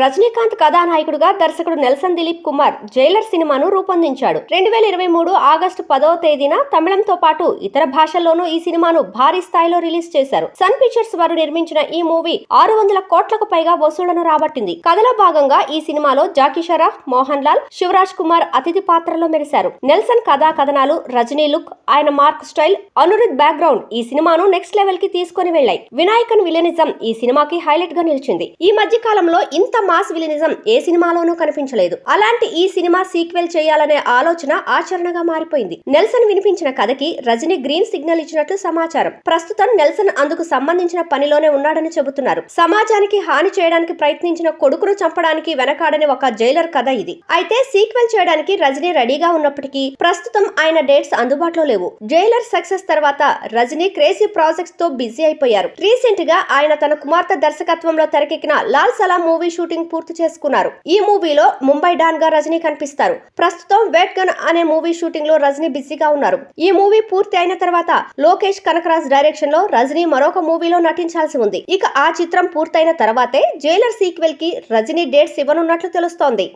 రజనీకాంత్ కథానాయకుడుగా దర్శకుడు Nelson Dilip Kumar Jailer సినిమాను రూపొందించాడు. రెండు వేల ఇరవై మూడు ఆగస్టు పదవ తేదీన తమిళంతో పాటు ఇతర భాషల్లోనూ ఈ సినిమాను భారీ స్థాయిలో రిలీజ్ చేశారు. సన్ పిక్చర్స్ వారు నిర్మించిన ఈ మూవీ ఆరు వందల కోట్లకు పైగా వసూళ్ళను రాబట్టింది. కథలో భాగంగా ఈ సినిమాలో జాకీ షరాఫ్ మోహన్ లాల్ శివరాజ్ కుమార్ అతిథి పాత్రలో మెరిశారు. నెల్సన్ కథా కథనాలు రజనీ లుక్ ఆయన మార్క్ స్టైల్ అనురుద్ బ్యాక్గ్రౌండ్ ఈ సినిమాను నెక్స్ట్ లెవెల్కి తీసుకొని వెళ్ళాయి. వినాయకన్ విలనిజం ఈ సినిమాకి హైలైట్గా నిలిచింది. ఈ మధ్య కాలంలో ఇంత మాస్ విలినిజం ఏ సినిమాలోనూ కనిపించలేదు. అలాంటి ఈ సినిమా సీక్వెల్ చేయాలనే ఆలోచన ఆచరణగా మారిపోయింది. నెల్సన్ వినిపించిన కథకి రజనీ గ్రీన్ సిగ్నల్ ఇచ్చినట్లు సమాచారం. ప్రస్తుతం నెల్సన్ అందుకు సంబంధించిన పనిలోనే ఉన్నాడని చెబుతున్నారు. సమాజానికి హాని చేయడానికి ప్రయత్నించిన కొడుకును చంపడానికి వెనకాడని ఒక జైలర్ కథ ఇది. అయితే సీక్వెల్ చేయడానికి రజనీ రెడీగా ఉన్నప్పటికీ ప్రస్తుతం ఆయన డేట్స్ అందుబాటులో లేవు. జైలర్ సక్సెస్ తర్వాత రజనీ క్రేజీ ప్రాజెక్ట్స్తో బిజీ అయిపోయారు. రీసెంట్గా ఆయన తన కుమార్తె దర్శకత్వంలో తెరకెక్కిన లాల్ సలాం మూవీ షూటింగ్ పూర్తి చేసుకున్నారు. ఈ మూవీలో ముంబై డాన్గా రజనీ కనిపిస్తారు. ప్రస్తుతం వెట్ గన్ అనే మూవీ షూటింగ్లో రజనీ బిజీగా ఉన్నారు. ఈ మూవీ పూర్తి అయిన తర్వాత లోకేష్ కనకరాజ్ డైరెక్షన్లో రజనీ మరొక మూవీలో నటించాల్సి ఉంది. ఇక ఆ చిత్రం పూర్తయిన తర్వాతే జైలర్ సీక్వెల్కి రజనీ డేట్స్ ఇవ్వనున్నట్లు తెలుస్తోంది.